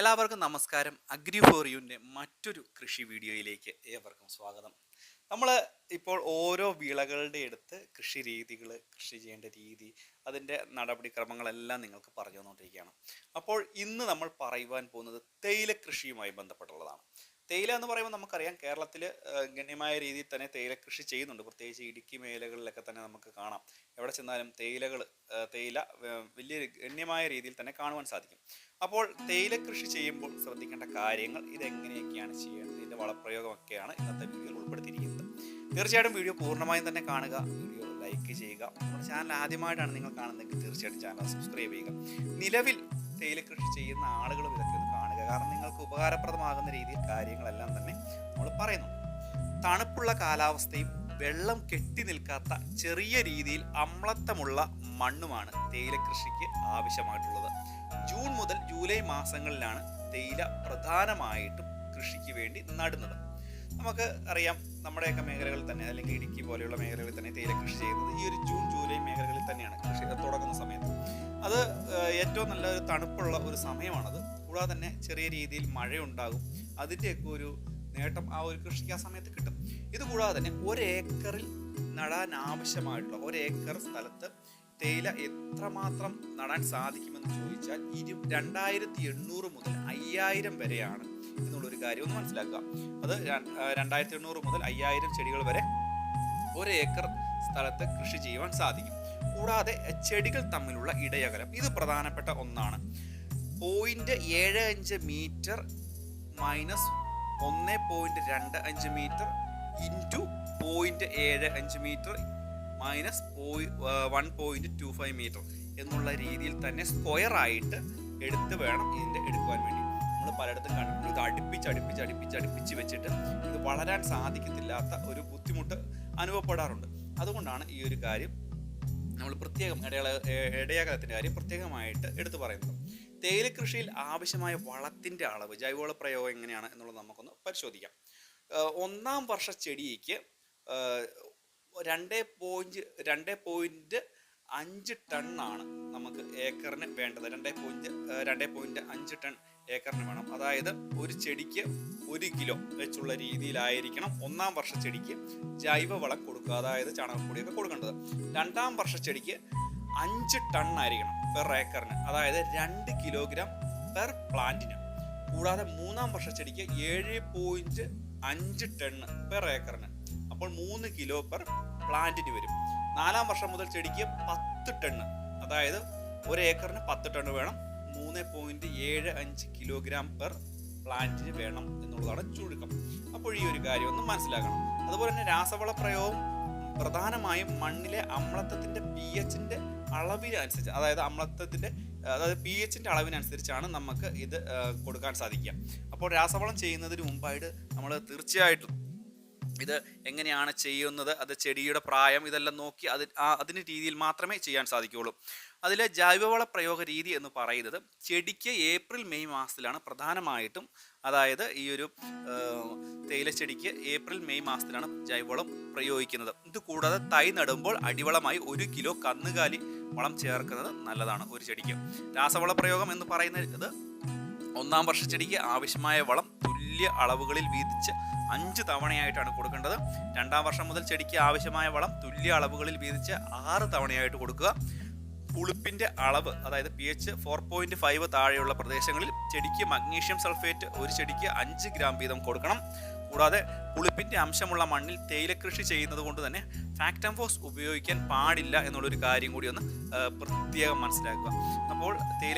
എല്ലാവർക്കും നമസ്കാരം. Agri four യുവിന്റെ മറ്റൊരു കൃഷി വീഡിയോയിലേക്ക് ഏവർക്കും സ്വാഗതം. നമ്മൾ ഇപ്പോൾ ഓരോ വിളകളുടെ അടുത്ത് കൃഷി രീതികൾ കൃഷി ചെയ്യേണ്ട രീതി അതിന്റെ നടപടിക്രമങ്ങളെല്ലാം നിങ്ങൾക്ക് പറഞ്ഞു തന്നുകൊണ്ടിരിക്കുകയാണ്. അപ്പോൾ ഇന്ന് നമ്മൾ പറയുവാൻ പോകുന്നത് തേയില കൃഷിയുമായി ബന്ധപ്പെട്ടുള്ളതാണ്. തേയില എന്ന് പറയുമ്പോൾ നമുക്കറിയാം കേരളത്തിൽ ഗണ്യമായ രീതിയിൽ തന്നെ തേയില കൃഷി ചെയ്യുന്നുണ്ട്. പ്രത്യേകിച്ച് ഇടുക്കി മേഖലകളിലൊക്കെ തന്നെ നമുക്ക് കാണാം. എവിടെ ചെന്നാലും തേയിലകൾ തേയില വലിയ ഗണ്യമായ രീതിയിൽ തന്നെ കാണുവാൻ സാധിക്കും. അപ്പോൾ തേയില കൃഷി ചെയ്യുമ്പോൾ ശ്രദ്ധിക്കേണ്ട കാര്യങ്ങൾ ഇതെങ്ങനെയൊക്കെയാണ് ചെയ്യേണ്ടത്? ഇതിന്റെ വളപ്രയോഗമൊക്കെയാണ് ഇന്നത്തെ വീഡിയോയിൽ ഉൾപ്പെടുത്തിയിരിക്കുന്നത്. തീർച്ചയായിട്ടും വീഡിയോ പൂർണമായും തന്നെ കാണുക. വീഡിയോ ലൈക്ക് ചെയ്യുക. നമ്മുടെ ചാനൽ ആദ്യമായിട്ടാണ് നിങ്ങൾ കാണുന്നതെങ്കിൽ തീർച്ചയായിട്ടും ചാനൽ സബ്സ്ക്രൈബ് ചെയ്യുക. നിലവിൽ തേയില കൃഷി ചെയ്യുന്ന ആളുകളും ഇതൊക്കെ ഒന്ന് കാണുക. കാരണം നിങ്ങൾക്ക് ഉപകാരപ്രദമാകുന്ന രീതിയിൽ കാര്യങ്ങളെല്ലാം തന്നെ നമ്മൾ പറയുന്നു. തണുപ്പുള്ള കാലാവസ്ഥയും വെള്ളം കെട്ടി നിൽക്കാത്ത ചെറിയ രീതിയിൽ അമ്ലത്വമുള്ള മണ്ണുമാണ് തേയില കൃഷിക്ക് ആവശ്യമായിട്ടുള്ളത്. ജൂൺ മുതൽ ജൂലൈ മാസങ്ങളിലാണ് തേയില പ്രധാനമായിട്ടും കൃഷിക്ക് വേണ്ടി നടുന്നത്. നമുക്ക് അറിയാം നമ്മുടെയൊക്കെ മേഖലകളിൽ തന്നെ അല്ലെങ്കിൽ ഇടുക്കി പോലെയുള്ള മേഖലകളിൽ തന്നെ തേയില കൃഷി ചെയ്യുന്നത് ഈ ഒരു ജൂൺ ജൂലൈ മേഖലകളിൽ തന്നെയാണ്. കൃഷി തുടങ്ങുന്ന സമയത്ത് അത് ഏറ്റവും നല്ല ഒരു തണുപ്പുള്ള ഒരു സമയമാണത്. കൂടാതെ തന്നെ ചെറിയ രീതിയിൽ മഴയുണ്ടാകും. അതിന്റെയൊക്കെ ഒരു നേട്ടം ആ ഒരു കൃഷിക്ക് ആ സമയത്ത് കിട്ടും. ഇതുകൂടാതെ തന്നെ ഒരേക്കറിൽ നടാൻ ആവശ്യമായിട്ടുള്ള ഒരേക്കർ സ്ഥലത്ത് തേയില എത്രമാത്രം നടാൻ സാധിക്കുമെന്ന് ചോദിച്ചാൽ ഇരു രണ്ടായിരത്തി എണ്ണൂറ് മുതൽ അയ്യായിരം വരെയാണ് എന്നുള്ളൊരു കാര്യം ഒന്ന് മനസ്സിലാക്കുക. അത് രണ്ടായിരത്തി എണ്ണൂറ് മുതൽ അയ്യായിരം ചെടികൾ വരെ ഒരു ഏക്കർ സ്ഥലത്ത് കൃഷി ചെയ്യുവാൻ സാധിക്കും. കൂടാതെ ചെടികൾ തമ്മിലുള്ള ഇടയകലം ഇത് പ്രധാനപ്പെട്ട ഒന്നാണ്. പോയിന്റ് ഏഴ് അഞ്ച് മീറ്റർ മൈനസ് ഒന്ന് പോയിന്റ് രണ്ട് അഞ്ച് മീറ്റർ ഇന്റു പോയിന്റ് ഏഴ് അഞ്ച് മീറ്റർ മൈനസ് പോയി one point two five meter എന്നുള്ള രീതിയിൽ തന്നെ സ്ക്വയർ ആയിട്ട് എടുത്ത് വേണം ഇതിന്റെ എടുക്കുവാൻ വേണ്ടി. നമ്മൾ പലയിടത്തും കണ്ടിട്ടുണ്ട് ഇത് അടുപ്പിച്ച് അടുപ്പിച്ച് അടുപ്പിച്ച് അടുപ്പിച്ച് വെച്ചിട്ട് ഇത് വളരാൻ സാധിക്കത്തില്ലാത്ത ഒരു ബുദ്ധിമുട്ട് അനുഭവപ്പെടാറുണ്ട്. അതുകൊണ്ടാണ് ഈ ഒരു കാര്യം നമ്മൾ പ്രത്യേകം ഇടയാള ഇടയാകലത്തിന്റെ കാര്യം പ്രത്യേകമായിട്ട് എടുത്തു പറയുന്നത് തേയില കൃഷിയിൽ ആവശ്യമായ വളത്തിന്റെ അളവ് ജൈവവള പ്രയോഗം എങ്ങനെയാണ് എന്നുള്ളത് നമുക്കൊന്ന് പരിശോധിക്കാം. ഒന്നാം വർഷ ചെടിക്ക് രണ്ട് പോയിന്റ് രണ്ട് പോയിന്റ് അഞ്ച് ടണ്ണാണ് നമുക്ക് ഏക്കറിന് വേണ്ടത്. രണ്ട് പോയിന്റ് രണ്ട് പോയിന്റ് അഞ്ച് ടൺ ഏക്കറിന് വേണം. അതായത് ഒരു ചെടിക്ക് ഒരു കിലോ വെച്ചുള്ള രീതിയിലായിരിക്കണം ഒന്നാം വർഷ ചെടിക്ക് ജൈവവളം കൊടുക്കുക. അതായത് ചാണകപ്പൊടിയൊക്കെ കൊടുക്കേണ്ടത്. രണ്ടാം വർഷ ചെടിക്ക് അഞ്ച് ടൺ ആയിരിക്കണം പെർ ഏക്കറിന്. അതായത് രണ്ട് കിലോഗ്രാം പെർ പ്ലാന്റിന് കൂടാതെ മൂന്നാം വർഷ ചെടിക്ക് ഏഴ് പോയിന്റ് അഞ്ച് ടൺ പെർ ഏക്കറിന്. അപ്പോൾ മൂന്ന് കിലോ പെർ പ്ലാന്റിന് വരും. നാലാം വർഷം മുതൽ ചെടിക്ക് പത്ത് ടണ്ണ് അതായത് ഒരു ഏക്കറിന് പത്ത് ടണ്ണ് വേണം. മൂന്ന് പോയിന്റ് ഏഴ് അഞ്ച് കിലോഗ്രാം പെർ പ്ലാന്റിന് വേണം എന്നുള്ളതാണ് ചുരുക്കം. അപ്പോൾ ഈ ഒരു കാര്യം ഒന്ന് മനസ്സിലാക്കണം. അതുപോലെ തന്നെ രാസവള പ്രയോഗം പ്രധാനമായും മണ്ണിലെ അമ്ലത്വത്തിന്റെ പി എച്ചിന്റെ അളവിനനുസരിച്ച് അതായത് അമ്ലത്വത്തിന്റെ അതായത് പി എച്ചിന്റെ അളവിനനുസരിച്ചാണ് നമുക്ക് ഇത് കൊടുക്കാൻ സാധിക്കുക. അപ്പോൾ രാസവളം ചെയ്യുന്നതിന് മുമ്പായിട്ട് നമ്മൾ തീർച്ചയായിട്ടും ഇത് എങ്ങനെയാണ് ചെയ്യുന്നത്? അത് ചെടിയുടെ പ്രായം ഇതെല്ലാം നോക്കി അത് അതിന് രീതിയിൽ മാത്രമേ ചെയ്യാൻ സാധിക്കുകയുള്ളൂ. അതിലെ ജൈവവള പ്രയോഗ രീതി എന്ന് പറയുന്നത് ചെടിക്ക് ഏപ്രിൽ മെയ് മാസത്തിലാണ് പ്രധാനമായിട്ടും അതായത് ഈ ഒരു തേയില ചെടിക്ക് ഏപ്രിൽ മെയ് മാസത്തിലാണ് ജൈവവളം പ്രയോഗിക്കുന്നത്. ഇത് കൂടാതെ തൈ നടുമ്പോൾ അടിവളമായി ഒരു കിലോ കന്നുകാലി വളം ചേർക്കുന്നത് നല്ലതാണ് ഒരു ചെടിക്ക്. രാസവള പ്രയോഗം എന്ന് പറയുന്നത് ഒന്നാം വർഷ ചെടിക്ക് ആവശ്യമായ വളം തുല്യ അളവുകളിൽ വീതിച്ച് അഞ്ച് തവണയായിട്ടാണ് കൊടുക്കേണ്ടത്. രണ്ടാം വർഷം മുതൽ ചെടിക്ക് ആവശ്യമായ വളം തുല്യ അളവുകളിൽ വീതിച്ച് ആറ് തവണയായിട്ട് കൊടുക്കുക. പുളിപ്പിന്റെ അളവ് അതായത് P H four point five താഴെയുള്ള പ്രദേശങ്ങളിൽ ചെടിക്ക് മഗ്നീഷ്യം സൾഫേറ്റ് ഒരു ചെടിക്ക് അഞ്ച് ഗ്രാം വീതം കൊടുക്കണം. കൂടാതെ പുളിപ്പിന്റെ അംശമുള്ള മണ്ണിൽ തേയില കൃഷി ചെയ്യുന്നത് കൊണ്ട് തന്നെ ഫാക്ടംഫോസ് ഉപയോഗിക്കാൻ പാടില്ല എന്നുള്ളൊരു കാര്യം കൂടി ഒന്ന് പ്രത്യേകം മനസ്സിലാക്കുക. അപ്പോൾ തേയില